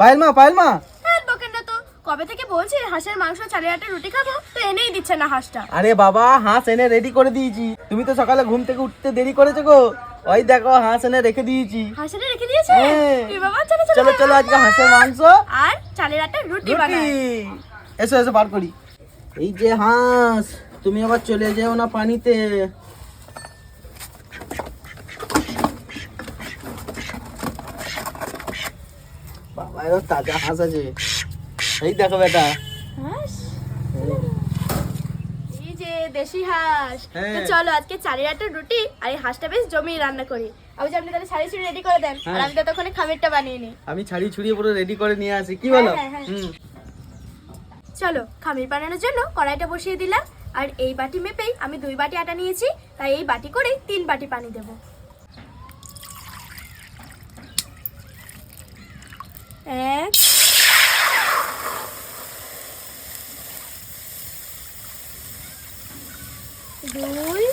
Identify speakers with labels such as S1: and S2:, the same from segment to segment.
S1: পায়েল মা পায়েল মা।
S2: হ্যাঁ কবে থেকে বলছি হাঁসের মাংস চালের আটা রুটি খাব? তো এনেই দিচ্ছে না হাঁসটা।
S1: আরে বাবা হাঁস এনে রেডি করে দিয়েছি। তুমি তো সকালে ঘুম থেকে উঠতে দেরি করেছ গো। ওই দেখো হাঁস এনে রেখে দিয়েছি।
S2: হাঁসের রেখে দিয়েছে?
S1: হ্যাঁ।
S2: এ বাবা চলো চলো।
S1: চলো আজকে হাঁসের মাংস।
S2: আর চালের আটা রুটি
S1: রুটি।
S2: বানাই।
S1: এসো এসো বার করি। এই যে হাঁস তুমি আবার চলে যেও না পানিতে। বাবা তাজা হাঁস আছে এই দেখো বেটা।
S2: এই যে দেশি হাঁস।
S1: হ্যাঁ।
S2: তো চলো আজকে চালের আটা রুটি আর এই হাঁসটা বেশ জমিয়ে রান্না করি। আমি আপনি তাহলে শাড়ি ছুড়ি রেডি করে দেন। আর
S1: হ্যাঁ।
S2: আমি ততক্ষণে খামিরটা বানিয়ে নিই।
S1: আমি ছাড়ি ছুড়িয়ে পুরো রেডি করে নিয়ে আসি। কি বলো?
S2: হ্যাঁ, হ্যাঁ, হ্যাঁ। চলো খামির বানানোর জন্য কড়াইটা বসিয়ে দিলাম। আর এই বাটি মেপেই আমি দুই বাটি আটা নিয়েছি। তাই এই বাটি করেই তিন বাটি পানি দেব। এক। দুই।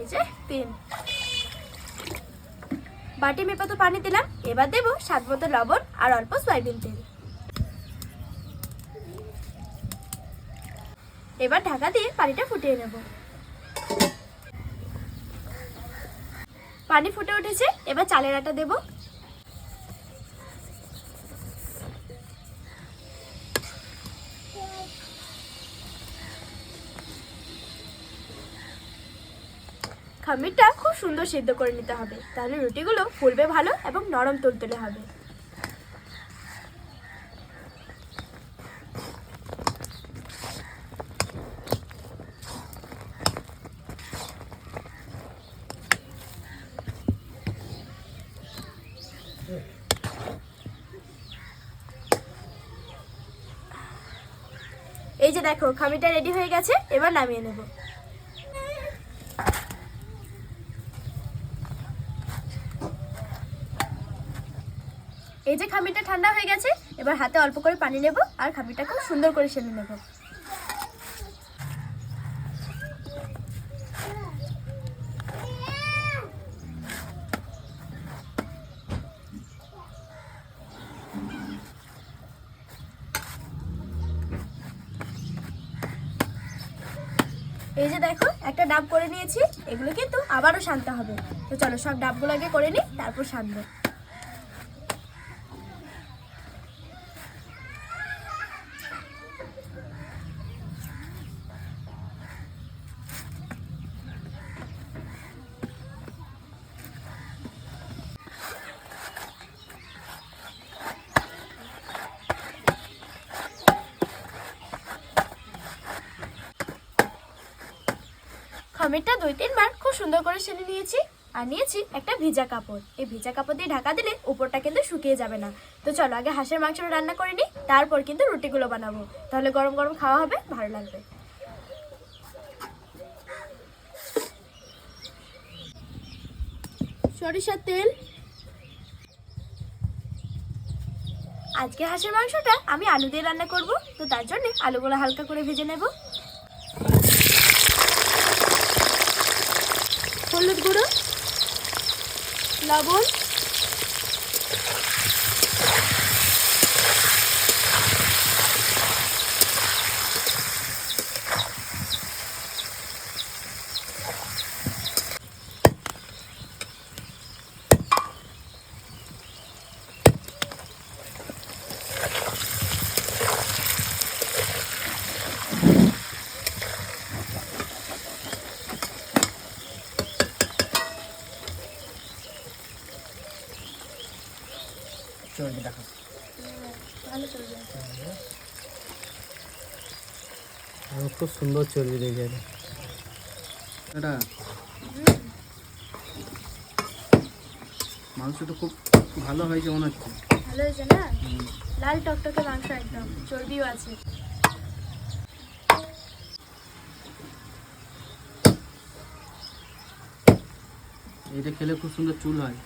S2: এই তিন। বাটি মেপে তো পানি দিলাম, এবার দেবো স্বাদ মতো লবণ আর অল্প সয়াবিন তেল। এবার ঢাকা দিয়ে পানিটা ফুটিয়ে নেব। পানি ফুটে উঠেছে, এবার চালের আটা দেব। খামিরটা খুব সুন্দর সেদ্ধ করে নিতে হবে। তাহলে রুটিগুলো ফুলবে ভালো এবং নরম তুলতুলে হবে। যে দেখো, খামিটা রেডি হয়ে গেছে, এবার নামিয়ে নেব। এই যে খামিটা ঠান্ডা হয়ে গেছে, এবার হাতে অল্প করে পানি নেব, আর খামিটা খুব সুন্দর করে সেলে নেব এই যে দেখো একটা ডাব করে নিয়েছি, এগুলো কিন্তু আবারও শান্ত হবে। তো চলো সব ডাবগুলো আগে করে নিই, তারপর শানবো খমিরটা দুই, তিনবার খুব সুন্দর করে সেনে নিয়েছি। আর নিয়েছি একটা ভিজা কাপড়। এই ভিজা কাপড় দিয়ে ঢাকা দিলে উপরটা কিন্তু শুকিয়ে যাবে না। তো চলো, আগে হাঁসের মাংসটা রান্না করে নিই, তারপর কিন্তু রুটিগুলো বানাবো। তাহলে গরম গরম খাওয়া হবে, ভালো লাগবে। সরিষার তেল। আজকে হাঁসের মাংসটা আমি আলু দিয়ে রান্না করব, তো তার জন্য আলুগুলো হালকা করে ভেজে নেব। হলুদ গুঁড়ো লবণ
S1: চলবে দেখো। খুব সুন্দর চর্বি দেখে এটা? মাংসটা খুব ভালো হয়েছে মনে হচ্ছে।
S2: ভালো হয়েছে না? লাল টকটকে মাংস একদম চর্বিও আছে।
S1: এইটা খেলে খুব সুন্দর চুল হয়।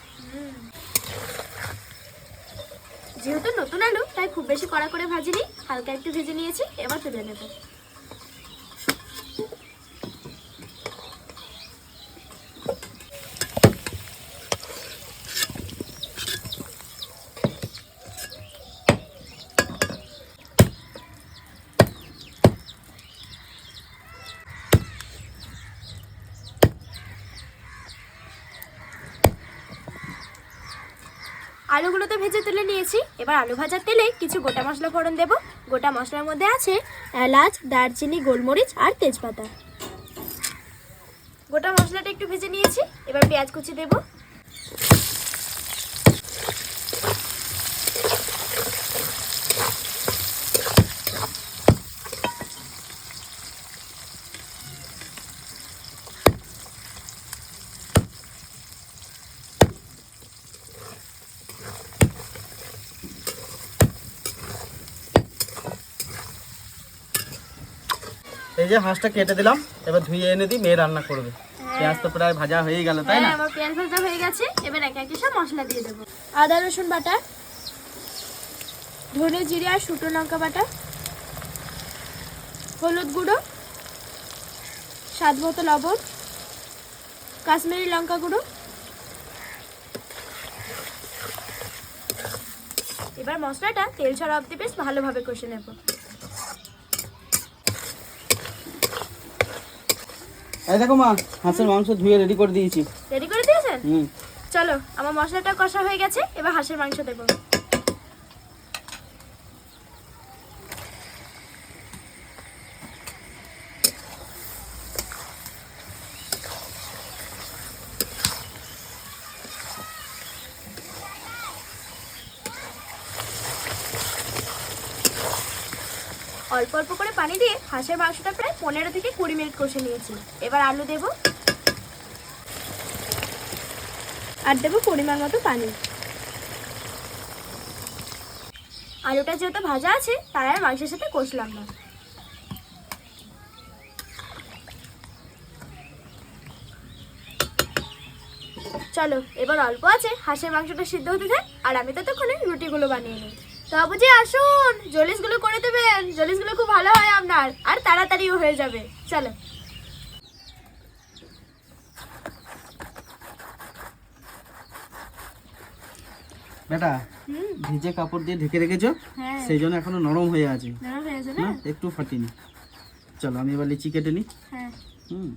S2: যেহেতু নতুন আলু, তাই খুব বেশি কড়া করে ভাজিনি, হালকা একটু ভেজে নিয়েছি, এবার তুলে নেব আলুগুলো তো ভেজে তুলে নিয়েছি। এবার আলু ভাজার তেলে কিছু গোটা মশলা ফোড়ন দেব। গোটা মশলার মধ্যে আছে এলাচ, দারচিনি, গোলমরিচ আর তেজপাতা। গোটা মশলাটা একটু ভেজে নিয়েছি। এবার পেঁয়াজ কুচি দেব।
S1: এই যে হাঁসটা কেটে দিলাম এবার ধুয়ে এনে দিই মেয়ে রান্না করবে। পেঁয়াজ তো প্রায় ভাজা হয়ে গেল তাই না?
S2: হ্যাঁ আমার পেঁয়াজ ভাজা হয়ে গেছে এবার একে একে সব মশলা দিয়ে দেবো। আদা রসুন বাটা ধনে জিরে আর শুকনো লঙ্কা বাটা হলুদ গুঁড়ো স্বাদ মতো লবণ কাশ্মীরি লঙ্কা গুঁড়ো। এবার মশলাটা তেল ছাড়া অব্দি বেশ ভালোভাবে কষে নেব।
S1: এই দেখো মা হাঁসের মাংস ধুয়ে রেডি করে দিয়েছি।
S2: রেডি করে দিয়েছেন?
S1: হুম।
S2: চলো আমার মশলাটা কষা হয়ে গেছে এবার হাঁসের মাংস দেবো। অল্প অল্প করে পানি দিয়ে হাঁসের মাংসটা প্রায় পনেরো থেকে কুড়ি মিনিট কষে নিয়েছি। এবার আলু দেবো। আর দেবো পরিমাণ মতো পানি। আলুটা যেহেতু ভাজা আছে তাই আর মাংসের সাথে কষলাম না। চলো, এবার অল্প আছে, হাঁসের মাংসটা সিদ্ধ হতে থাক, আর আমি ততক্ষণে রুটিগুলো বানিয়ে নিই। তবুজি আসুন জলিসগুলো করে দেবেন। জলিসগুলো খুব ভালো হয় আপনার। আর তাড়াতাড়িও হয়ে যাবে। চলো।
S1: বেটা ভিজে কাপড় দিয়ে ঢেকে রেখেছো?
S2: হ্যাঁ।
S1: সেই জন্য এখনও নরম হয়ে আছে। না? একটু ফাটিনি চলো আমি এবার লিচি কেটে নিই
S2: হ্যাঁ।
S1: হুম।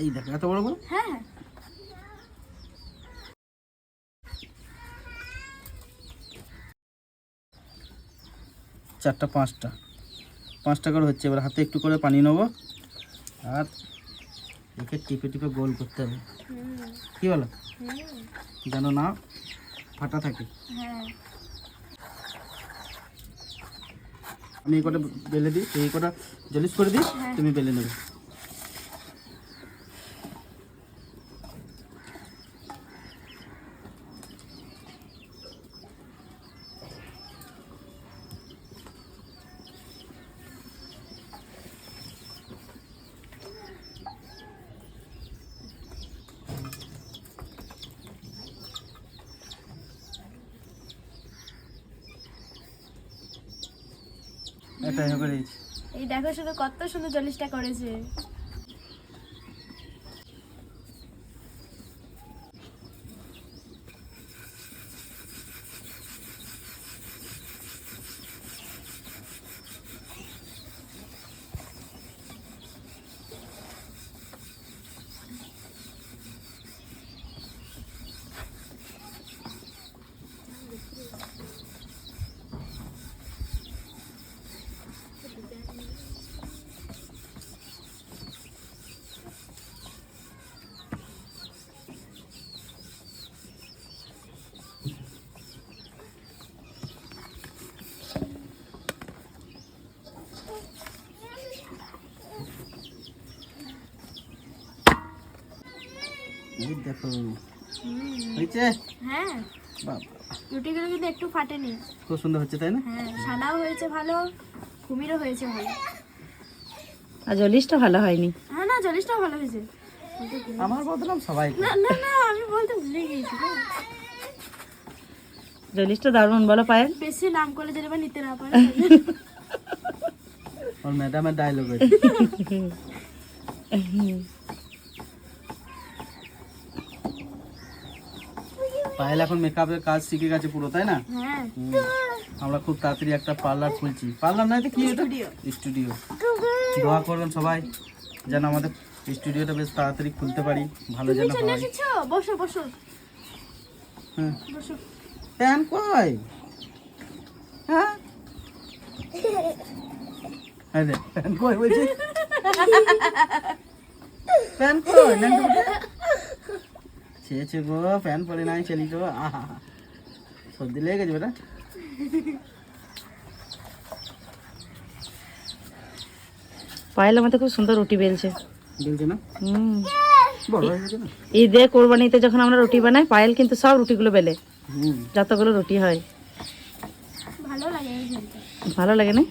S1: এই দেখো এত বড় বড়?
S2: হ্যাঁ।
S1: চারটা পাঁচটা। পাঁচটা করে হচ্ছে এবার হাতে একটু করে পানি নেব। আর একে টিপে টিপে গোল করতে হবে। কি বলো? যেন না ফাটা থাকে। আমি এই কটা বেলে দিই এই কটা জলিস করে দিই
S2: হ্যাঁ।
S1: তুমি বেলে নেবে। এটাই
S2: এই দেখো শুধু কত সুন্দর জলিসটা করেছে
S1: এই দেখো। হয়েছে?
S2: হ্যাঁ।
S1: বাবা।
S2: রুটিগুলো কিন্তু একটু ফাটেনি।
S1: খুব সুন্দর হচ্ছে তাই না?
S2: হ্যাঁ সাদাও হয়েছে ভালো কুমিরও হয়েছে ভালো।
S3: আর জলিসটা ভালো হয়নি।
S2: হ্যাঁ না জলিসটাও ভালো হয়েছে।
S1: আমার বদলাম সবাই
S2: না না না আমি বলতে ভুলে গিয়েছি।
S3: জলিসটা দারুণ বলো পায়েল।
S2: বেশি নাম করলে যেন নিতে না পারে।
S1: ওর ম্যাডামের ডায়লগ পায়েল এখন মেকআপের কাজ শিখে গেছে পুরো তাই না?
S2: হ্যাঁ।
S1: আমরা খুব তাড়াতাড়ি একটা পার্লার খুলছি। পার্লার নয় তো কি এটা? স্টুডিও দোয়া করবেন সবাই যেন আমাদের স্টুডিওটা বেশ তাড়াতাড়ি খুলতে পারি। ভালো যেন হয়।
S2: বসো বসো।
S1: হ্যাঁ।
S2: বসো।
S1: ফ্যান কই? হ্যাঁ? এই প্যান কই বলছি? প্যান কই? গো ফ্যান পরে নাই চলি তো আহা সর্দি লেগে গেছে বেটা।
S3: পায়েল আমাদের খুব সুন্দর রুটি বেলছে।
S1: বলছে না?
S3: হুম। ঈদে কোরবানিতে যখন আমরা রুটি বানাই পায়েল কিন্তু সব রুটিগুলো বেলে।
S1: হুম।
S3: যতগুলো রুটি হয়।
S2: ভালো লাগে
S3: ভালো লাগে না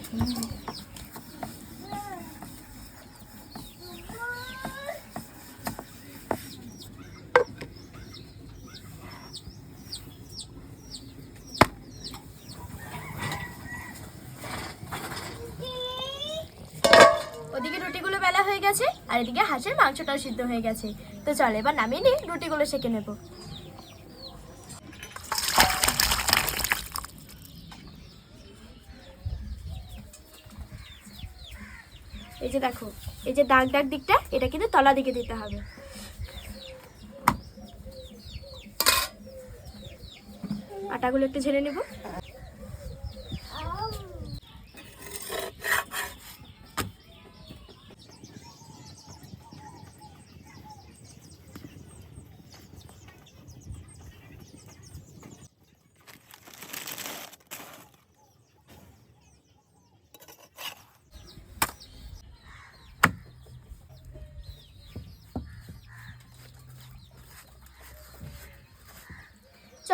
S2: ওদিকে রুটিগুলো বেলা হয়ে গেছে আর মাংসটাও সিদ্ধ হয়ে গেছে। তো চল, এবার নামিয়ে নিয়ে রুটিগুলো সেকে নেব। এই যে দেখো, এই যে দাগ দাগ দিকটা, এটা কিন্তু তলা দিকে দিতে হবে। আটাগুলো একটু ঝেড়ে নেব।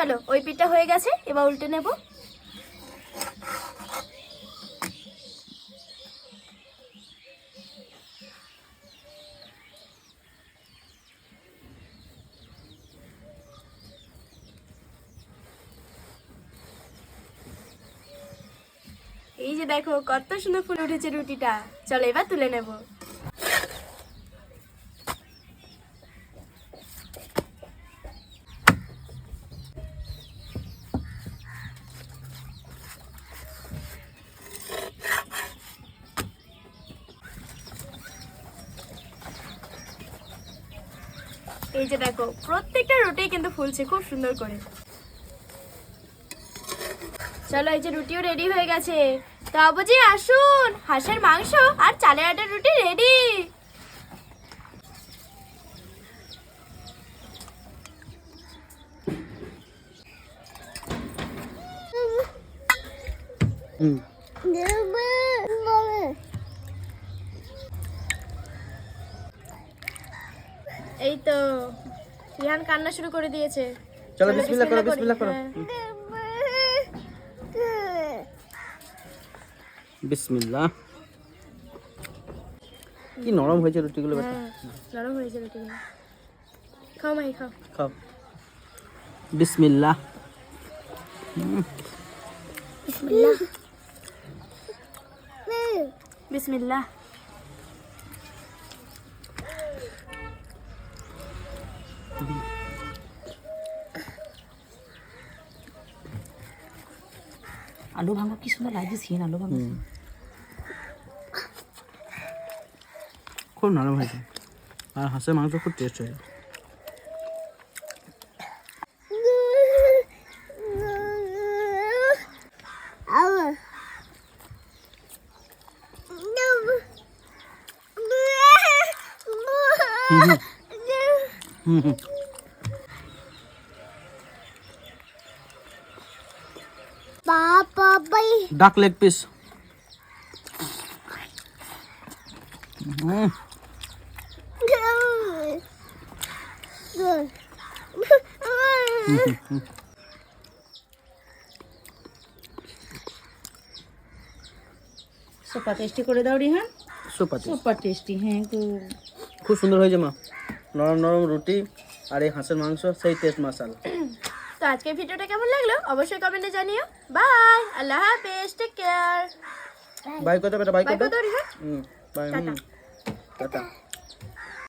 S2: চলো, ওই পিঠটা হয়ে গেছে, এবার উল্টে নেব। এই যে দেখো, কত সুন্দর ফুল উঠেছে রুটিটা। চলো, এবার তুলে নেব। এই যে দেখো প্রত্যেকটা রুটি কিন্তু ফুলছে খুব সুন্দর করে। চলো এই যে রুটিও রেডি হয়ে গেছে। তো আবুজি আসুন। হাঁসের মাংস আর চালের আটার রুটি রেডি
S1: হুম।
S2: এই তো রিহান কান্না শুরু করে দিয়েছে।
S1: চলো বিসমিল্লাহ করো
S2: বিসমিল্লাহ করো।
S1: বিসমিল্লাহ। কি নরম হয়েছে রুটিগুলো বেটা।
S2: হ্যাঁ নরম হয়েছে রুটিগুলো খাও মাই খাও।
S1: খাও। বিসমিল্লাহ।
S2: বিসমিল্লাহ। বিসমিল্লাহ।
S3: আলু ভাঙো কি সুন্দর লাগছে সিন আলু ভাঙো।
S1: খুব নরম হয়েছে। আর হাঁসের মাংস খুব টেস্ট হয়েছে। হুম হুম। Duck leg piece hmm
S3: super tasty করে দাও রিহান।
S1: সুপার
S3: সুপার টেস্টি হ্যাঁ গো
S1: খুব সুন্দর হয়েছে মা। নরম নরম রুটি আর এই হাঁসের মাংস সেই টেস্ট মশালা
S2: তো আজকের ভিডিওটা কেমন লাগল? অবশ্যই কমেন্টে জানিও। বাই আল্লাহ হাফেজ টেক কেয়ার
S1: বাই কত বেটা বাই
S2: বাই কত
S1: হুম বাই
S2: টাটা।
S1: টাটা।